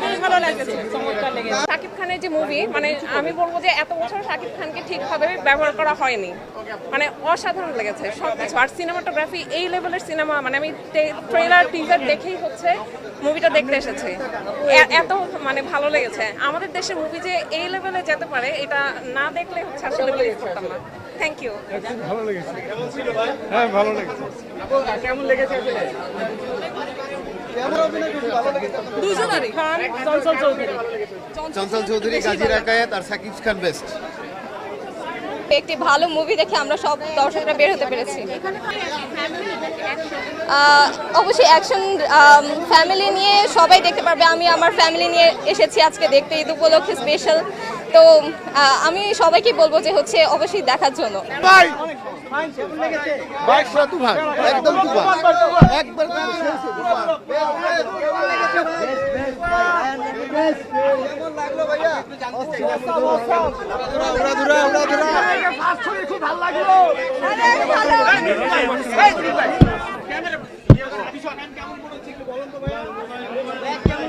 খুবই ভালো লেগেছে চমৎকার লেগেছে। শাকিব খানের যে মুভি মানে আমি বলব যে এত বছর শাকিব খানকে ঠিকভাবে ব্যবহার করা হয়নি। মানে অসাধারণ লেগেছে সব কিছু আর সিনেমাটোগ্রাফি এই লেভেলের সিনেমা মানে আমি ট্রেলার টিজার দেখেই হচ্ছে মুভিটা দেখতে এসেছি। এত মানে ভালো লেগেছে। আমাদের দেশের মুভি যে এই লেভেলে যেতে পারে এটা না দেখলে হচ্ছে আসলে বিলিভ করতাম না। থ্যাংক ইউ ভালো লেগেছে। হ্যাঁ ভালো লেগেছে। কেমন লেগেছে আসলে? দুজনারই। চঞ্চল চৌধুরী। চঞ্চল চৌধুরী গাজী রাকায়েত আর সাকিব খান বেস্ট একটি ভালো মুভি দেখে আমরা সব দর্শকরা বের হতে পেরেছি। আহ, অবশ্যই অ্যাকশন ফ্যামিলি নিয়ে সবাই দেখতে পারবে। আমি আমার ফ্যামিলি নিয়ে এসেছি আজকে দেখতে। ঈদ উপলক্ষে স্পেশাল তো আমি সবাইকে বলব যে হচ্ছে অবশ্যই দেখার জন্য। ভাই!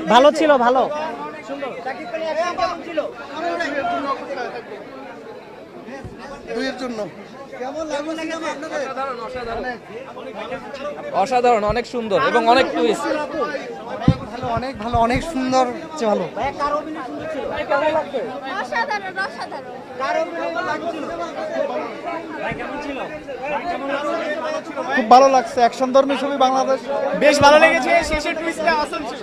ভালো ছিল ভালো। দুইয়ের জন্য। অসাধারণ অনেক। সুন্দর এবং অনেক টুইস্ট ভালো অনেক ভালো অনেক সুন্দর হচ্ছে ভালো। অসাধারণ অসাধারণ। খুব ভালো লাগছে অ্যাকশন ধর্মী ছবি বাংলাদেশ। বেশ ভালো লেগেছে শেষের টুইস্টটা আসল ছিল।